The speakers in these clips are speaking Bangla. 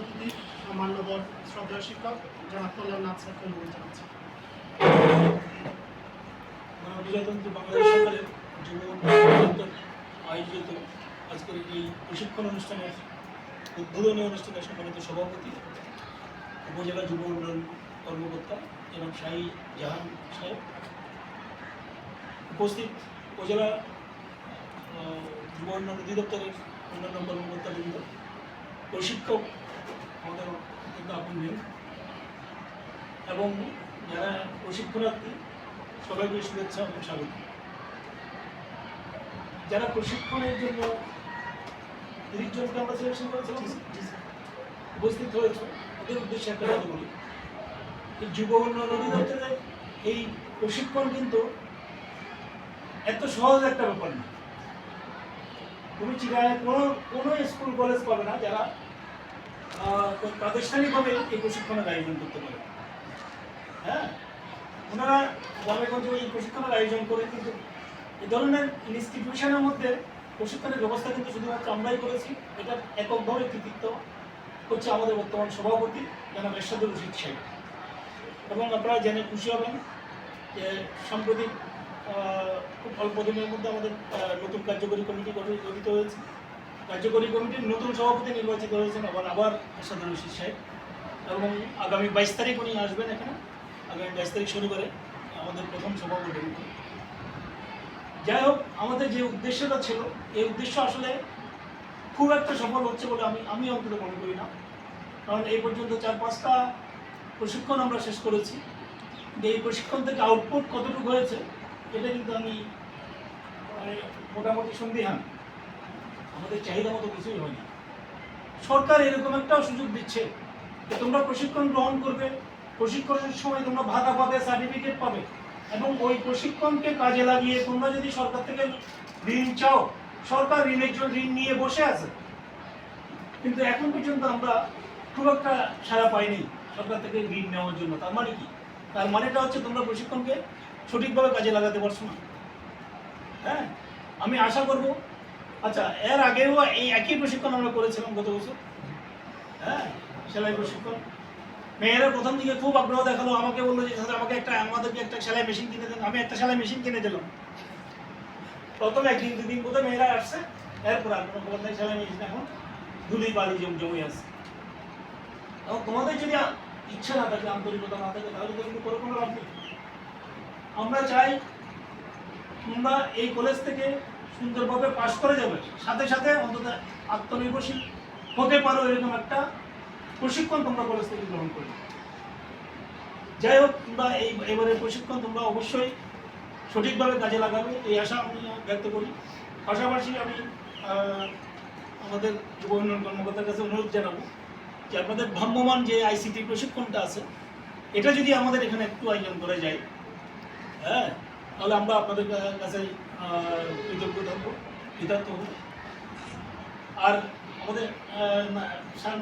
অতিথি মান্যবর শ্রদ্ধা শিক্ষক, জনাব কল্যাণনাথ স্যারকে অনুরোধ জানাচ্ছি। বাংলাদেশ সরকারের যুব আয়োজিত আজকের এই প্রশিক্ষণ অনুষ্ঠানের, উদ্বোধনী অনুষ্ঠানের সম্মানিত সভাপতি, উপজেলা যুব উন্নয়ন কর্মকর্তা এবং শাহী জাহান সাহেব। উপস্থিত উপজেলা যুব উন্নয়ন অধিদপ্তরের অন্যান্য কর্মকর্তাবৃন্দ, প্রশিক্ষক আমাদের কিন্তু আপন নেই। এবং যারা প্রশিক্ষণার্থী সবাইকে শুভেচ্ছা এবং স্বাগত। যারা প্রশিক্ষণের জন্য তিরিশ জনকে আমরা সিলেকশন করেছিলাম উপস্থিত হয়েছে ওদের উদ্দেশ্যে একটা কথা বলি। এই যুব উন্নয়ন অধিদপ্তরের এই প্রশিক্ষণ কিন্তু এত সহজ একটা ব্যাপার না। তুমি চিরায় কোনো কোনো স্কুল কলেজ পাবে না যারা প্রাতিষ্ঠানিকভাবে এই প্রশিক্ষণের আয়োজন করতে পারে। হ্যাঁ? ওনারা গ্রামেগঞ্জে এই প্রশিক্ষণের আয়োজন করে, কিন্তু এই ধরনের ইনস্টিটিউশনের মধ্যে প্রশিক্ষণের ব্যবস্থা কিন্তু শুধুমাত্র আমরাই করেছি। এটা এককভাবে কৃতিত্ব হচ্ছে আমাদের বর্তমান সভাপতি, জনাব এরশাদুল রশিদ সাহেব। এবং আপনারা জেনে খুশি হবেন যে সাম্প্রতিক খুব অল্প দিনের মধ্যে আমাদের নতুন কার্যকরী কমিটি গঠিত হয়েছে। কার্যকরী কমিটির নতুন সভাপতি নির্বাচিত হয়েছেন আবার আবার এরশাদুল রশিদ সাহেব। এবং আগামী বাইশ তারিখ উনি আসবেন এখানে। আগামী বাইশ তারিখ শনিবারে আমাদের প্রথম সভা করবে। যাই হোক, আমাদের যে উদ্দেশ্যটা ছিল, এই উদ্দেশ্য আসলে খুব একটা সফল হচ্ছে বলে আমি আমি অন্তত মনে করি না। কারণ এই পর্যন্ত চার পাঁচটা প্রশিক্ষণ আমরা শেষ করেছি। কিন্তু এই প্রশিক্ষণ থেকে আউটপুট কতটুকু হয়েছে, এটা কিন্তু আমি মানে মোটামুটি সন্দিহান। আমাদের চাহিদা মতো কিছুই হয়নি সরকার এরকম একটা সুযোগ দিচ্ছে যে তোমরা প্রশিক্ষণ গ্রহণ করবে, প্রশিক্ষণের সময় তোমরা ভাতা পাবে সার্টিফিকেট পাবে এবং ওই প্রশিক্ষণকে কাজে লাগিয়ে তোমরা যদি সরকার থেকে ঋণ চাও, সরকার ঋণের জন্য ঋণ নিয়ে বসে আছে। কিন্তু এখন পর্যন্ত আমরা খুব একটা সাড়া পাইনি সরকার থেকে ঋণ নেওয়ার জন্য। তার মানে কি? তার মানেটা হচ্ছে তোমরা প্রশিক্ষণকে সঠিকভাবে কাজে লাগাতে পারছ না। হ্যাঁ? আমি আশা করব আচ্ছা এর আগেও এই একই প্রশিক্ষণ আমরা করেছিলাম গত বছর। হ্যাঁ সেলাই প্রশিক্ষণ। মেয়েরা প্রথম দিকে খুব আগ্রহ দেখাল, আমাকে বলল যে আমাকে একটা, আমাদেরকে একটা সেলাই মেশিন কিনে দেন। আমি একটা সেলাই মেশিন কিনে দিলাম। প্রথম একদিন দুদিন বোধহয় মেয়েরা আসছে। এরপর আর কোনো খবর সেলাই মেশিন এখন ধুলি বালি জম জমে আছে। এবং তোমাদের যদি ইচ্ছা না থাকে, আন্তরিকতা না থাকে, তাহলে তো কিন্তু কোনো লাভ নেই। আমরা চাই তোমরা এই কলেজ থেকে সুন্দরভাবে পাশ করে যাবে। সাথে সাথে অন্তত আত্মনির্ভরশীল হতে পারো এরকম একটা প্রশিক্ষণ তোমরা কলেজ থেকে গ্রহণ করবে যাই হোক, তোমরা এই এবারের প্রশিক্ষণ তোমরা অবশ্যই সঠিকভাবে কাজে লাগাবে, এই আশা আমি ব্যক্ত করি। পাশাপাশি আমি আমাদের যুব উন্নয়ন কর্মকর্তার কাছে অনুরোধ জানাব যে আপনাদের ভ্রাম্যমান যে আইসিটি প্রশিক্ষণটা আছে, এটা যদি আমাদের এখানে একটু আয়োজন করা যায় হ্যাঁ তাহলে আমরা আপনাদের কাছে কৃতজ্ঞ থাকব, কৃতার্থ হব। আর আমাদের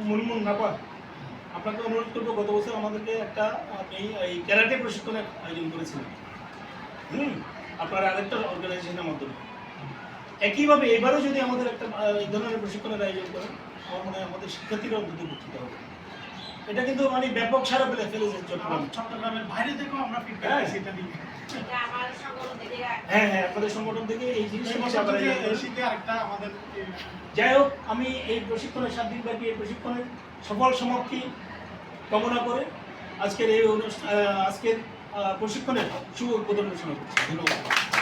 মুনমুন নাপা, আপনাকে অনুরোধ করব, গত বছর আমাদেরকে একটা আপনি এই ক্যারাটে প্রশিক্ষণের আয়োজন করেছিলেন। হুম, আপনার আরেকটা অর্গানাইজেশনের মাধ্যমে। একইভাবে এবারও যদি আমাদের একটা এই ধরনের প্রশিক্ষণের আয়োজন করেন আমার মনে হয় আমাদের শিক্ষার্থীরা অন্তত উপকৃত হবে। এটা কিন্তু মানে ব্যাপক সারা পেলে ফেলেছে চট্টগ্রাম। চট্টগ্রামের বাইরে থেকেও আমরা ফিডব্যাক। পাইছি এটা নিয়ে হ্যাঁ হ্যাঁ আপনাদের সংগঠন থেকে এই জিনিসটা আমাদের যাই হোক আমি এই প্রশিক্ষণের সাত দিন ব্যাপী এই প্রশিক্ষণের সফল সমাপ্তি কামনা করে আজকের এই অনুষ্ঠান আজকের প্রশিক্ষণের শুভ উদ্বোধন ঘোষণা করছি। ধন্যবাদ।